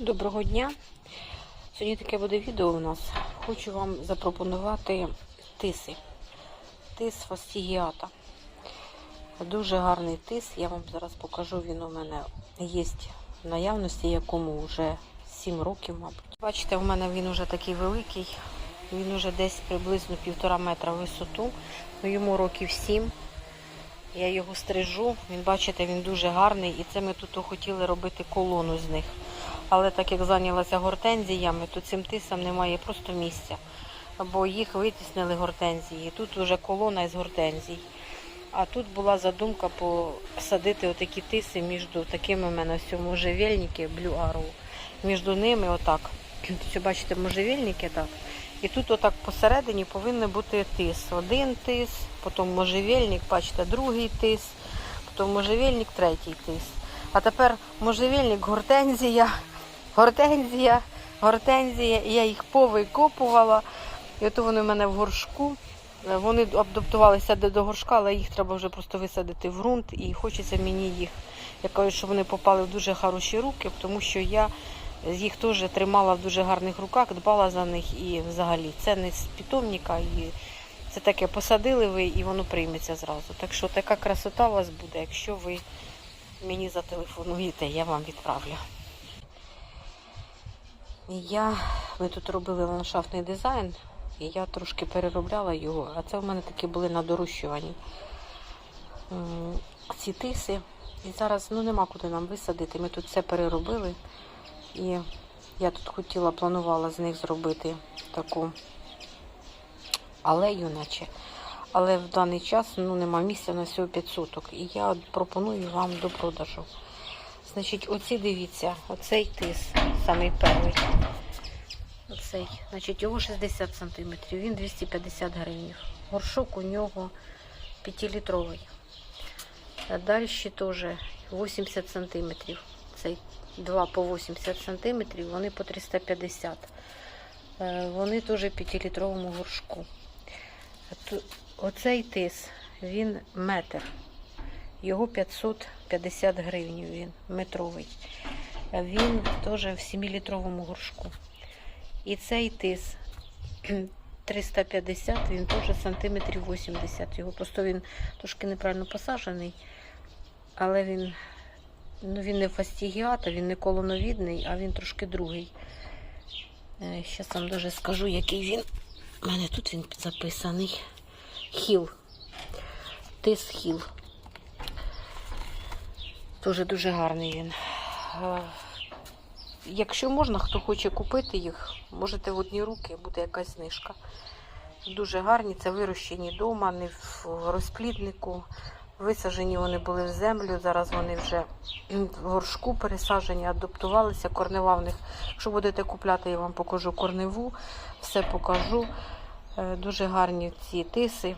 Доброго дня. Сьогодні таке буде відео у нас. Хочу вам запропонувати тиси. Тис фастігіата. Дуже гарний тис. Я вам зараз покажу. Він у мене є в наявності, якому вже 7 років, мабуть. Бачите, у мене він вже такий великий. Він вже десь приблизно півтора метра висоту. Ну, йому років 7. Я його стрижу. Він, бачите, він дуже гарний. І це ми тут хотіли робити колону з них. Але так як зайнялася гортензіями, то цим тисам немає просто місця. Бо їх витіснили гортензії. Тут вже колона із гортензій. А тут була задумка посадити отакі тиси між такими в мене ось можжевельники, Blue Arrow. Між ними отак. Все, бачите, можжевельники так. І тут отак посередині повинен бути тис. Один тис, потім можжевельник, бачите, другий тис, потім можжевельник, третій тис. А тепер можжевельник, гортензія, гортензія, гортензія. І я їх повикопувала. І от вони в мене в горшку. Вони адаптувалися до горшка, але їх треба вже просто висадити в ґрунт. І хочеться мені їх. Я кажу, щоб вони попали в дуже хороші руки, тому що я їх теж тримала в дуже гарних руках, дбала за них і взагалі це не з питомника. І це таке посадили ви і воно прийметься зразу. Так що така красота у вас буде, якщо ви мені зателефонуєте, я вам відправлю. Я, ми тут робили ландшафтний дизайн, і я трошки переробляла його, а це в мене такі були на дорощуванні ці тиси. І зараз ну, нема куди нам висадити. Ми тут все переробили. І я тут хотіла, планувала з них зробити таку алею, наче. Але в даний час ну, нема місця на всього 5 соток. І я пропоную вам до продажу. Значить, оці дивіться, оцей тис, самий перший. Оцей, значить, його 60 см, він 250 гривень. Горшок у нього 5-літровий. А далі теж 80 см. Цей 2 по 80 см, вони по 350 Е, Вони теж 5-літровому горшку. Оцей тис, він метр. Його 550 гривень, він метровий. Він теж в 7-літровому горшку. І цей тис 350, він теж сантиметрів 80. Його просто він трошки неправильно посаджений, але він, ну, він не фастігіата, він не колоновідний, а він трошки другий. Зараз вам даже скажу, який він. У мене тут він записаний. Хіл. Тис хіл. Дуже дуже гарний він. Е, Якщо можна, хто хоче купити їх, можете в одні руки, буде якась знижка. Дуже гарні, це вирощені вдома, не в розпліднику. Висаджені вони були в землю, зараз вони вже в горшку пересаджені, адаптувалися, корнева в них. Якщо будете купляти, я вам покажу корневу, все покажу. Е, Дуже гарні ці тиси.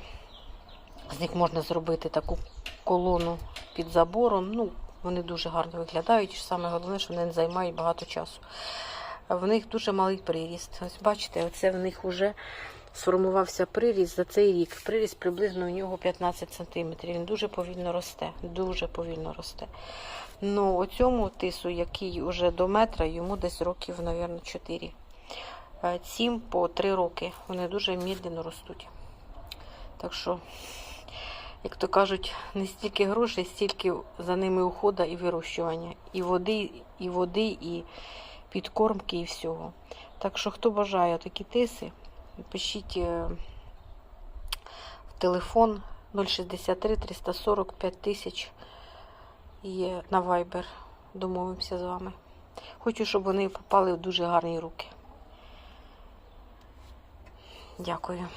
З них можна зробити таку колону під забором. Ну, вони дуже гарно виглядають. І Саме головне, що вони не займають багато часу. В них дуже малий приріст. Ось бачите, оце в них вже сформувався приріст за цей рік. Приріст приблизно у нього 15 см. Він дуже повільно росте. Дуже повільно росте. Ну, оцьому тису, який вже до метра, йому десь років, мабуть, 4. Цім по 3 роки. Вони дуже медленно ростуть. Так що, як то кажуть, не стільки грошей, стільки за ними ухода і вирощування. І води, і води, і підкормки, і всього. Так що, хто бажає такі тиси, пишіть е, в телефон 063 340 5000 і на Viber. Домовимося з вами. Хочу, щоб вони попали в дуже гарні руки. Дякую.